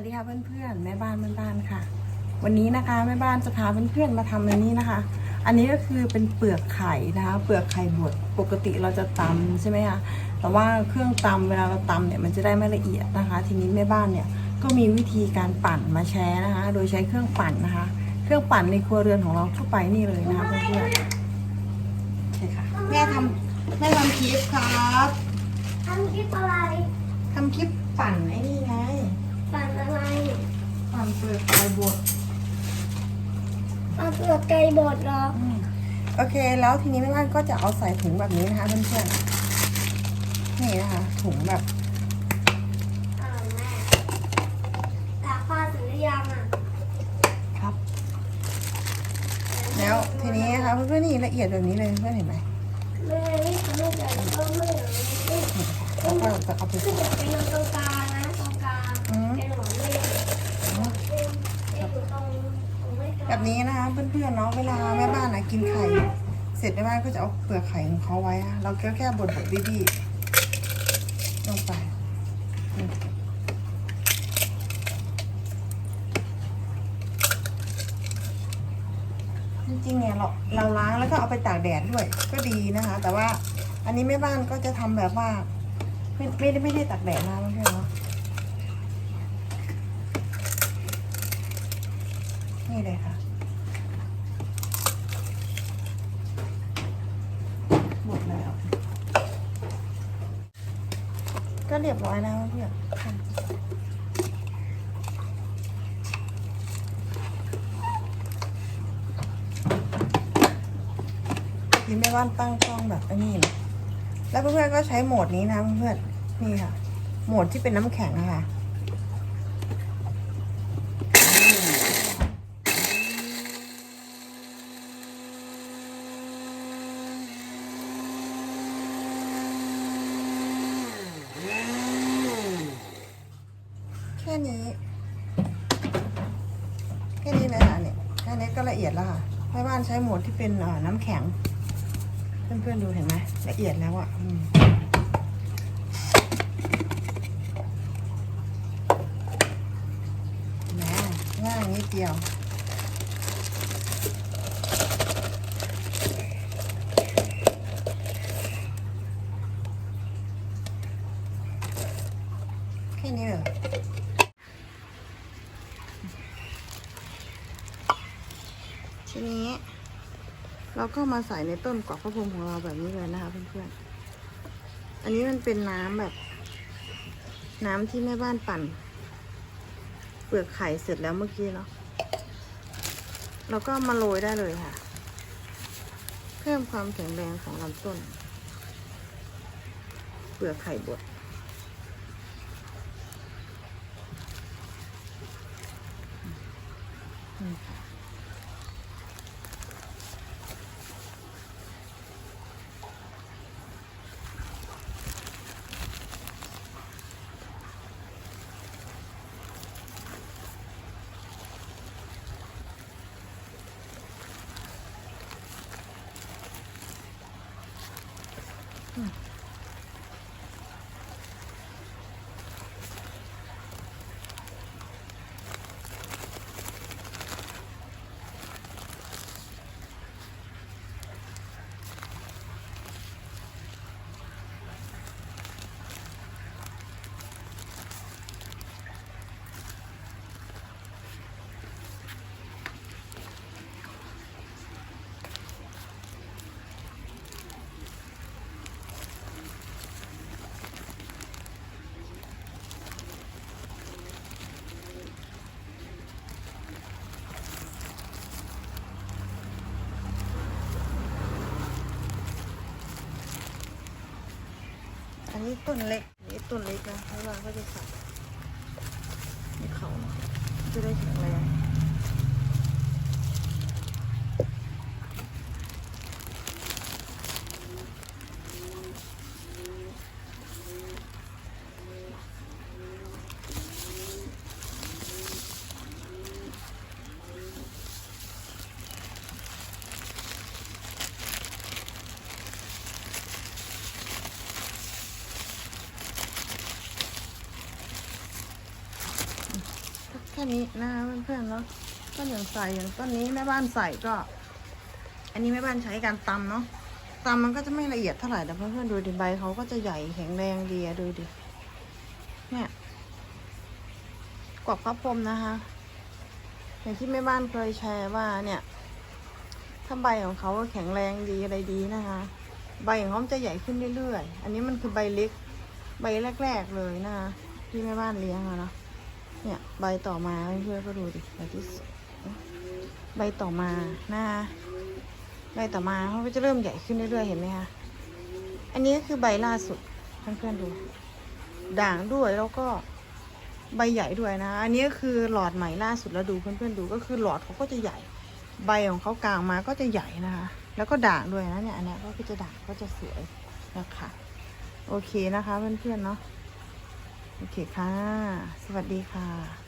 วัสดีค่ะเพื่อนๆแม่บ้านบ้านๆค่ะ วันนี้นะคะแม่บ้านจะพาเพื่อนๆมาทำอันนี้นะคะ อันนี้ก็คือเป็นเปลือกไข่นะคะ เปลือกไข่บดปกติเราจะตำใช่ไหมคะแต่ว่าเครื่องตำเวลาเราตำเนี่ยมันจะได้ไม่ละเอียดนะคะ ทีนี้แม่บ้านเนี่ยก็มีวิธีการปั่นมาแชร์นะคะ โดยใช้เครื่องปั่นนะคะ เครื่องปั่นในครัวเรือนของเราทั่วไปนี่เลยนะคะเพื่อนๆโอเคค่ะแม่ทำแม่ทำคลิปครับทำคลิปอะไรทำคลิปปั่นไอ้นี่ไง ปั่นอะไรปั่นเปลือกไข่บดปั่นเปลือกไก่บดเหรอโอเค แล้วทีนี้แม่บ้านก็จะเอาใส่ถุงแบบนี้นะคะเพื่อนๆนี่นะคะถุงแบบแม่ตากผ้าเสร็จหรือยังอะครับ แล้วทีนี้นะคะเพื่อนๆนี่ละเอียดแบบนี้เลยเพื่อนเห็นไหมแม่นี่คือลูกใหญ่ก็ไม่เหลือเลยแล้วก็จะเอาไปคือใส่เดี๋ยวเป็นตรงกลางนะตรงกลาง อืม เป็นหัวเม่เป็นอยู่ตรงตรงไม่กลาง แบบนี้นะคะเพื่อนๆเนาะเวลาแม่บ้านนะกินไข่ เสร็จแม่บ้านก็จะเอาเปลือกไข่ของเขาไว้อะเราก็แค่บดๆบี้ๆลงไปจริงๆเนี่ยเราเราล้างแล้วก็เอาไปตากแดดด้วย ก็ดีนะคะ แต่ว่าอันนี้แม่บ้านก็จะทำแบบว่า ไม่ไม่ได้ไม่ได้ตากแดดนะเพื่อนๆเลยค่ะ หมดแล้ว ก็เรียบร้อยแล้วเพื่อนทีแม่บ้านตั้งกล้องแบบนี้นะแล้วเพื่อนๆก็ใช้โหมดนี้นะเพื่อนๆนี่ค่ะ โหมดที่เป็นน้ำแข็งค่ะ แค่นี้ แค่นี้เลยค่ะเนี่ยแค่นี้ก็ละเอียดแล้วค่ะแม่บ้านใช้โหมดที่เป็นน้ำแข็ง เพื่อนๆดูเห็นไหมละเอียดแล้วอะอืมแหมง่ายนิดเดียว แค่นี้เลย ทีนี้ เราก็มาใส่ในต้นกรอกพระพรมของเราแบบนี้เลยนะคะเพื่อนๆ อันนี้มันเป็นน้ำแบบ น้ำที่แม่บ้านปั่น เปลือกไข่เสร็จแล้วเมื่อกี้เนาะเราก็มาโรยได้เลยค่ะ เพิ่มความแข็งแรงของลำต้น เปลือกไข่บด นี้ต้นเล็กนี่ต้นเล็กนะเพราะว่าเขาจะใส่ให้เขาจะได้แข็งแรง ค่นี้นะคะเพื่อนๆเนาะต้นอย่างใส่อย่างต้นนี้แม่บ้านใส่ก็ อันนี้แม่บ้านใช้การตำเนาะตำมันก็จะไม่ละเอียดเท่าไหร่แต่เพื่อนๆดูดิใบเขาก็จะใหญ่แข็งแรงดีอะดูดิเนี่ยกวบพระพรหมนะคะ อย่างที่แม่บ้านเคยแชร์ว่าเนี่ยถ้าใบของเขาแข็งแรงดีอะไรดีนะคะ ใบของเขาจะใหญ่ขึ้นเรื่อยๆ อันนี้มันคือใบเล็ก ใบแรก ๆเลยนะคะที่แม่บ้านเลี้ยงอะเนาะ เนี่ยใบต่อมาเพื่อนๆก็ดูดิใบที่สองใบต่อมานะคะใบต่อมาเขาก็จะเริ่มใหญ่ขึ้นเรื่อยๆเห็นไหมคะอันนี้ก็คือใบล่าสุดเพื่อนๆดู ด่างด้วยแล้วก็ใบใหญ่ด้วยนะ อันนี้ก็คือหลอดใหม่ล่าสุดแล้วดูเพื่อนๆดูก็คือหลอดเขาก็จะใหญ่ ใบของเขากลางมาก็จะใหญ่นะคะ แล้วก็ด่างด้วยนะเนี่ยอันนี้ก็จะด่างก็จะสวยนะคะ โอเคนะคะเพื่อนๆเนาะ โอเคค่ะ สวัสดีค่ะ